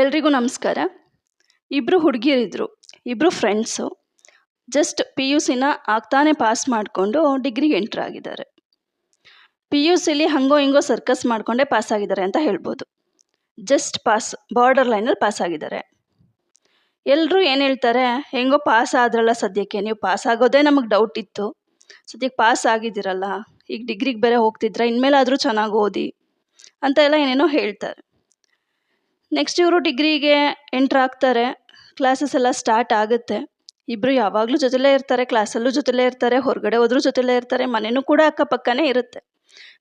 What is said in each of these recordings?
ಎಲ್ರಿಗೂ ನಮಸ್ಕಾರ. ಇಬ್ಬರು ಹುಡುಗಿಯರಿದ್ದರು ಇಬ್ಬರು ಫ್ರೆಂಡ್ಸು ಜಸ್ಟ್ ಪಿ ಯು ಸಿನ ಆಗ್ತಾನೆ ಪಾಸ್ ಮಾಡಿಕೊಂಡು ಡಿಗ್ರಿಗೆ ಎಂಟ್ರ್ ಆಗಿದ್ದಾರೆ. ಪಿ ಯು ಸಿಲಿ ಹಂಗೋ ಹಿಂಗೋ ಸರ್ಕಸ್ ಮಾಡಿಕೊಂಡೇ ಪಾಸ್ ಆಗಿದ್ದಾರೆ ಅಂತ ಹೇಳ್ಬೋದು. ಜಸ್ಟ್ ಪಾಸ್ ಬಾರ್ಡರ್ ಲೈನಲ್ಲಿ ಪಾಸ್ ಆಗಿದ್ದಾರೆ. ಎಲ್ಲರೂ ಏನು ಹೇಳ್ತಾರೆ, ಹೆಂಗೋ ಪಾಸ್ ಆದ್ರಲ್ಲ ಸದ್ಯಕ್ಕೆ, ನೀವು ಪಾಸ್ ಆಗೋದೇ ನಮಗೆ ಡೌಟ್ ಇತ್ತು. ಸದ್ಯಕ್ಕೆ ಪಾಸ್ ಆಗಿದ್ದೀರಲ್ಲ, ಈಗ ಡಿಗ್ರಿಗೆ ಬೇರೆ ಹೋಗ್ತಿದ್ರೆ, ಇನ್ಮೇಲಾದರೂ ಚೆನ್ನಾಗಿ ಓದಿ ಅಂತ ಎಲ್ಲ ಏನೇನೋ ಹೇಳ್ತಾರೆ. ನೆಕ್ಸ್ಟ್ ಇವರು ಡಿಗ್ರಿಗೆ ಎಂಟ್ರ್ ಆಗ್ತಾರೆ. ಕ್ಲಾಸಸ್ ಎಲ್ಲ ಸ್ಟಾರ್ಟ್ ಆಗುತ್ತೆ. ಇಬ್ಬರು ಯಾವಾಗಲೂ ಜೊತೆಲೇ ಇರ್ತಾರೆ ಕ್ಲಾಸಲ್ಲೂ ಜೊತೆಲೇ ಇರ್ತಾರೆ, ಹೊರಗಡೆ ಹೋದ್ರೂ ಜೊತೆಲೇ ಇರ್ತಾರೆ ಮನೆಯೂ ಕೂಡ ಅಕ್ಕಪಕ್ಕನೇ ಇರುತ್ತೆ.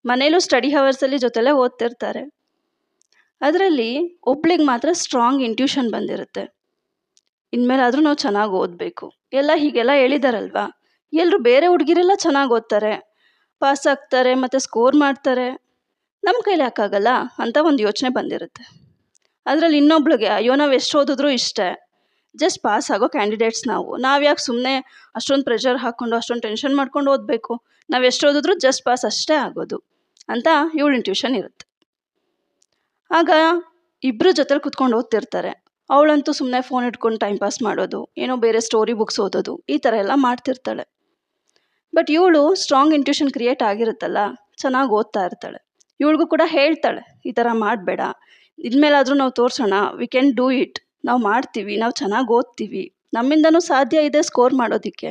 ಮನೇಲೂ ಸ್ಟಡಿ ಹವರ್ಸಲ್ಲಿ ಜೊತೆಲೇ ಓದ್ತಿರ್ತಾರೆ. ಅದರಲ್ಲಿ ಒಬ್ಳಿಗೆ ಮಾತ್ರ ಸ್ಟ್ರಾಂಗ್ ಇಂಟ್ಯೂಷನ್ ಬಂದಿರುತ್ತೆ. ಇನ್ಮೇಲಾದರೂ ನಾವು ಚೆನ್ನಾಗಿ ಓದಬೇಕು. ಎಲ್ಲ ಹೀಗೆಲ್ಲ ಹೇಳಿದಾರಲ್ವಾ? ಎಲ್ಲರೂ ಬೇರೆ ಹುಡುಗಿರೆಲ್ಲ ಚೆನ್ನಾಗಿ ಓದ್ತಾರೆ. ಪಾಸ್ ಆಗ್ತಾರೆ, ಮತ್ತು ಸ್ಕೋರ್ ಮಾಡ್ತಾರೆ. ನಮ್ಮ ಕೈಲಿ ಹಾಕಾಗಲ್ಲ ಅಂತ ಒಂದು ಯೋಚನೆ ಬಂದಿರುತ್ತೆ. ಅದರಲ್ಲಿ ಇನ್ನೊಬ್ಳಿಗೆ, ಅಯ್ಯೋ, ನಾವು ಎಷ್ಟು ಓದಿದ್ರೂ ಇಷ್ಟೇ. ಜಸ್ಟ್ ಪಾಸ್ ಆಗೋ ಕ್ಯಾಂಡಿಡೇಟ್ಸ್ ನಾವು. ನಾವು ಯಾಕೆ ಸುಮ್ಮನೆ ಅಷ್ಟೊಂದು ಪ್ರೆಷರ್ ಹಾಕ್ಕೊಂಡು ಅಷ್ಟೊಂದು ಟೆನ್ಷನ್ ಮಾಡ್ಕೊಂಡು ಓದಬೇಕು? ನಾವು ಎಷ್ಟು ಓದಿದ್ರೂ ಜಸ್ಟ್ ಪಾಸ್ ಅಷ್ಟೇ ಆಗೋದು. ಅಂತ ಇವಳು ಇಂಟ್ಯೂಷನ್ ಇರುತ್ತೆ. ಆಗ ಇಬ್ಬರು ಜೊತೆಲಿ ಕುತ್ಕೊಂಡು ಓದ್ತಿರ್ತಾರೆ. ಅವಳಂತೂ ಸುಮ್ಮನೆ ಫೋನ್ ಇಟ್ಕೊಂಡು ಟೈಮ್ ಪಾಸ್ ಮಾಡೋದು, ಏನೋ ಬೇರೆ ಸ್ಟೋರಿ ಬುಕ್ಸ್ ಓದೋದು, ಈ ಥರ ಎಲ್ಲ ಮಾಡ್ತಿರ್ತಾಳೆ. ಬಟ್ ಇವಳು ಸ್ಟ್ರಾಂಗ್ ಇಂಟ್ಯೂಷನ್ ಕ್ರಿಯೇಟ್ ಆಗಿರುತ್ತಲ್ಲ, ಚೆನ್ನಾಗಿ ಓದ್ತಾ ಇರ್ತಾಳೆ. ಇವಳಿಗೂ ಕೂಡ ಹೇಳ್ತಾಳೆ, ಈ ಥರ ಮಾಡಬೇಡ. ಇನ್ಮೇಲಾದರೂ ನಾವು ತೋರಿಸೋಣ. ವಿ ಕ್ಯಾನ್ ಡೂ ಇಟ್ ನಾವು ಮಾಡ್ತೀವಿ. ನಾವು ಚೆನ್ನಾಗಿ ಓದ್ತೀವಿ. ನಮ್ಮಿಂದನೂ ಸಾಧ್ಯ ಇದೆ ಸ್ಕೋರ್ ಮಾಡೋದಕ್ಕೆ.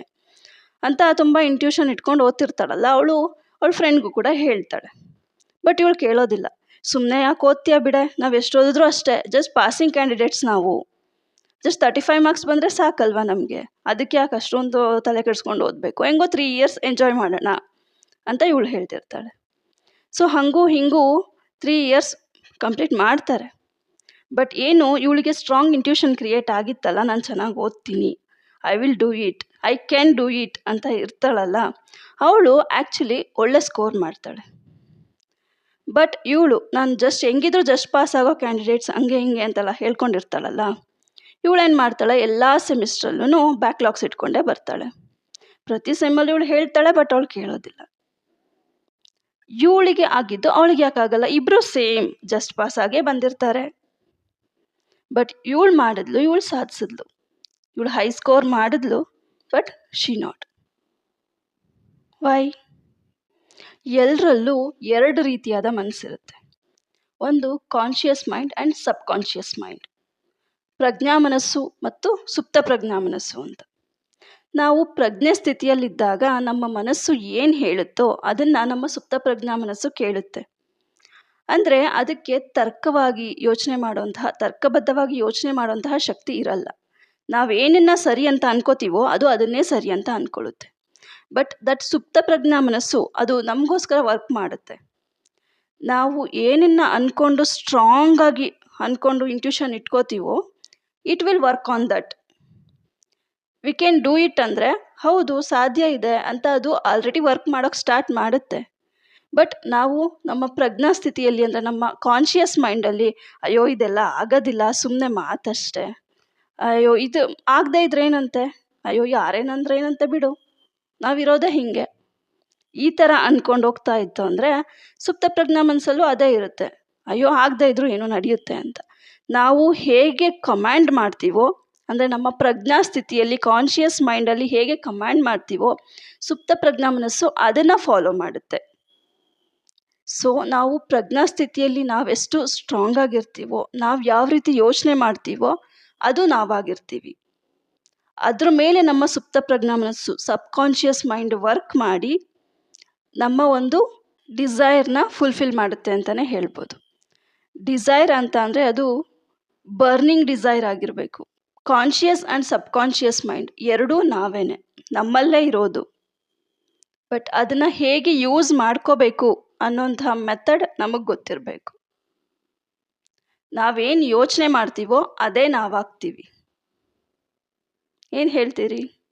ಅಂತ ತುಂಬ ಇಂಟ್ಯೂಷನ್ ಇಟ್ಕೊಂಡು ಓದ್ತಿರ್ತಾಳಲ್ಲ, ಅವಳು ಅವಳ ಫ್ರೆಂಡ್ಗೂ ಕೂಡ ಹೇಳ್ತಾಳೆ. ಬಟ್ ಇವಳು ಕೇಳೋದಿಲ್ಲ. ಸುಮ್ಮನೆ ಯಾಕೆ ಓದ್ತೀಯ ಬಿಡೆ? ನಾವು ಎಷ್ಟು ಓದಿದ್ರೂ ಅಷ್ಟೇ. ಜಸ್ಟ್ ಪಾಸಿಂಗ್ ಕ್ಯಾಂಡಿಡೇಟ್ಸ್ ನಾವು. ಜಸ್ಟ್ ತರ್ಟಿ ಫೈವ್ ಮಾರ್ಕ್ಸ್ ಬಂದರೆ ಸಾಕಲ್ವಾ ನಮಗೆ? ಅದಕ್ಕೆ ಯಾಕೆ ಅಷ್ಟೊಂದು ತಲೆ ಕೆಡಿಸ್ಕೊಂಡು ಓದಬೇಕು? ಹೆಂಗೋ ತ್ರೀ ಇಯರ್ಸ್ ಎಂಜಾಯ್ ಮಾಡೋಣ ಅಂತ ಇವಳು ಹೇಳ್ತಿರ್ತಾಳೆ. ಸೊ ಹಾಗೂ ಹಿಂಗೂ ತ್ರೀ ಇಯರ್ಸ್ ಕಂಪ್ಲೀಟ್ ಮಾಡ್ತಾರೆ. ಬಟ್ ಏನು, ಇವಳಿಗೆ ಸ್ಟ್ರಾಂಗ್ ಇಂಟ್ಯೂಷನ್ ಕ್ರಿಯೇಟ್ ಆಗಿತ್ತಲ್ಲ, ನಾನು ಚೆನ್ನಾಗಿ ಓದ್ತೀನಿ. I will do it I can do it ಅಂತ ಇರ್ತಾಳಲ್ಲ, ಅವಳು ಆ್ಯಕ್ಚುಲಿ ಒಳ್ಳೆ ಸ್ಕೋರ್ ಮಾಡ್ತಾಳೆ. ಬಟ್ ಇವಳು, ನಾನು ಜಸ್ಟ್ ಹೆಂಗಿದ್ರು ಜಸ್ಟ್ ಪಾಸ್ ಆಗೋ ಕ್ಯಾಂಡಿಡೇಟ್ಸ್ ಹಂಗೆ ಹಿಂಗೆ ಅಂತೆಲ್ಲ ಹೇಳ್ಕೊಂಡಿರ್ತಾಳಲ್ಲ ಇವಳೇನು ಮಾಡ್ತಾಳೆ, ಎಲ್ಲ ಸೆಮಿಸ್ಟ್ರಲ್ಲೂ ಬ್ಯಾಕ್ಲಾಗ್ಸ್ ಇಟ್ಕೊಂಡೇ ಬರ್ತಾಳೆ. ಪ್ರತಿ ಸೆಮ್ಮಲ್ಲಿ ಇವಳು ಹೇಳ್ತಾಳೆ ಬಟ್ ಅವಳು ಕೇಳೋದಿಲ್ಲ. ಇವಳಿಗೆ ಆಗಿದ್ದು ಅವಳಿಗೆ ಯಾಕಾಗಲ್ಲ ಇಬ್ಬರು ಸೇಮ್ ಜಸ್ಟ್ ಆಗೇ ಬಂದಿರ್ತಾರೆ. ಬಟ್ ಇವಳು ಮಾಡಿದ್ಲು, ಇವಳು ಸಾಧಿಸಿದ್ಲು. ಇವಳು ಹೈ ಸ್ಕೋರ್ ಮಾಡಿದ್ಲು ಬಟ್ ಶಿ ನಾಟ್ ವೈ ಎಲ್ಲರಲ್ಲೂ ಎರಡು ರೀತಿಯಾದ ಮನಸ್ಸಿರುತ್ತೆ. ಒಂದು conscious mind and sub conscious mind ಪ್ರಜ್ಞಾ ಮನಸ್ಸು ಮತ್ತು ಸುಪ್ತ ಪ್ರಜ್ಞಾ ಮನಸ್ಸು ಅಂತ. ನಾವು ಪ್ರಜ್ಞೆ ಸ್ಥಿತಿಯಲ್ಲಿದ್ದಾಗ ನಮ್ಮ ಮನಸ್ಸು ಏನು ಹೇಳುತ್ತೋ ಅದನ್ನು ನಮ್ಮ ಸುಪ್ತ ಪ್ರಜ್ಞಾ ಮನಸ್ಸು ಕೇಳುತ್ತೆ. ಅಂದರೆ ಅದಕ್ಕೆ ತರ್ಕವಾಗಿ ಯೋಚನೆ ಮಾಡುವಂತಹ, ತರ್ಕಬದ್ಧವಾಗಿ ಯೋಚನೆ ಮಾಡುವಂತಹ ಶಕ್ತಿ ಇರಲ್ಲ. ನಾವೇನನ್ನ ಸರಿ ಅಂತ ಅನ್ಕೋತೀವೋ ಅದು ಅದನ್ನೇ ಸರಿ ಅಂತ ಅಂದ್ಕೊಳ್ಳುತ್ತೆ ಬಟ್ ದಟ್ ಸುಪ್ತ ಪ್ರಜ್ಞಾ ಮನಸ್ಸು ಅದು ನಮಗೋಸ್ಕರ ವರ್ಕ್ ಮಾಡುತ್ತೆ. ನಾವು ಏನನ್ನ ಅಂದ್ಕೊಂಡು ಸ್ಟ್ರಾಂಗಾಗಿ ಅಂದ್ಕೊಂಡು intuition ಇಟ್ಕೋತೀವೋ it will work on that we can do it ಅಂದರೆ, ಹೌದು, ಸಾಧ್ಯ ಇದೆ ಅಂತ ಅದು ಆಲ್ರೆಡಿ ವರ್ಕ್ ಮಾಡೋಕ್ಕೆ ಸ್ಟಾರ್ಟ್ ಮಾಡುತ್ತೆ. ಬಟ್ ನಾವು ನಮ್ಮ ಪ್ರಜ್ಞಾ ಸ್ಥಿತಿಯಲ್ಲಿ ಅಂದರೆ ನಮ್ಮ ಕಾನ್ಷಿಯಸ್ ಮೈಂಡಲ್ಲಿ ಅಯ್ಯೋ, ಇದೆಲ್ಲ ಆಗೋದಿಲ್ಲ ಸುಮ್ಮನೆ ಮಾತಷ್ಟೇ. ಅಯ್ಯೋ, ಇದು ಆಗದೇ ಇದ್ರೆ ಏನಂತೆ? ಅಯ್ಯೋ, ಯಾರೇನಂದ್ರೆ ಏನಂತೆ ಬಿಡು. ನಾವಿರೋದೇ ಹೀಗೆ. ಈ ಥರ ಅಂದ್ಕೊಂಡು ಹೋಗ್ತಾ ಇತ್ತು ಅಂದರೆ, ಸುಪ್ತ ಪ್ರಜ್ಞಾ ಮನಸ್ಸಲ್ಲೂ ಅದೇ ಇರುತ್ತೆ. ಅಯ್ಯೋ, ಆಗದೇ ಇದ್ರೂ ಏನೋ ನಡೆಯುತ್ತೆ ಅಂತ. ನಾವು ಹೇಗೆ ಕಮ್ಯಾಂಡ್ ಮಾಡ್ತೀವೋ ಅಂದರೆ ನಮ್ಮ ಪ್ರಜ್ಞಾ ಸ್ಥಿತಿಯಲ್ಲಿ ಕಾನ್ಷಿಯಸ್ ಮೈಂಡಲ್ಲಿ ಹೇಗೆ ಕಮ್ಯಾಂಡ್ ಮಾಡ್ತೀವೋ, ಸುಪ್ತ ಪ್ರಜ್ಞಾ ಮನಸ್ಸು ಅದನ್ನು ಫಾಲೋ ಮಾಡುತ್ತೆ. ಸೊ ನಾವು ಪ್ರಜ್ಞಾ ಸ್ಥಿತಿಯಲ್ಲಿ ನಾವೆಷ್ಟು ಸ್ಟ್ರಾಂಗ್ ಆಗಿರ್ತೀವೋ, ನಾವು ಯಾವ ರೀತಿ ಯೋಚನೆ ಮಾಡ್ತೀವೋ, ಅದು ನಾವಾಗಿರ್ತೀವಿ. ಅದ್ರ ಮೇಲೆ ನಮ್ಮ ಸುಪ್ತ ಪ್ರಜ್ಞಾ ಮನಸ್ಸು ಸಬ್ ಕಾನ್ಷಿಯಸ್ ಮೈಂಡ್ ವರ್ಕ್ ಮಾಡಿ, ನಮ್ಮ ಒಂದು ಡಿಸೈರ್ನ ಫುಲ್ಫಿಲ್ ಮಾಡುತ್ತೆ ಅಂತಲೇ ಹೇಳ್ಬೋದು. ಡಿಸೈರ್ ಅಂತ ಅಂದರೆ ಅದು ಬರ್ನಿಂಗ್ ಡಿಸೈರ್ ಆಗಿರಬೇಕು. ಕಾನ್ಷಿಯಸ್ ಆ್ಯಂಡ್ ಸಬ್ಕಾನ್ಷಿಯಸ್ ಮೈಂಡ್ ಎರಡೂ ನಾವೇನೆ, ನಮ್ಮಲ್ಲೇ ಇರೋದು. ಬಟ್ ಅದನ್ನು ಹೇಗೆ ಯೂಸ್ ಮಾಡ್ಕೋಬೇಕು ಅನ್ನೋಂಥ ಮೆಥಡ್ ನಮಗೆ ಗೊತ್ತಿರಬೇಕು. ನಾವೇನು ಯೋಚನೆ ಮಾಡ್ತೀವೋ ಅದೇ ನಾವಾಗ್ತೀವಿ. ಏನು ಹೇಳ್ತೀರಿ?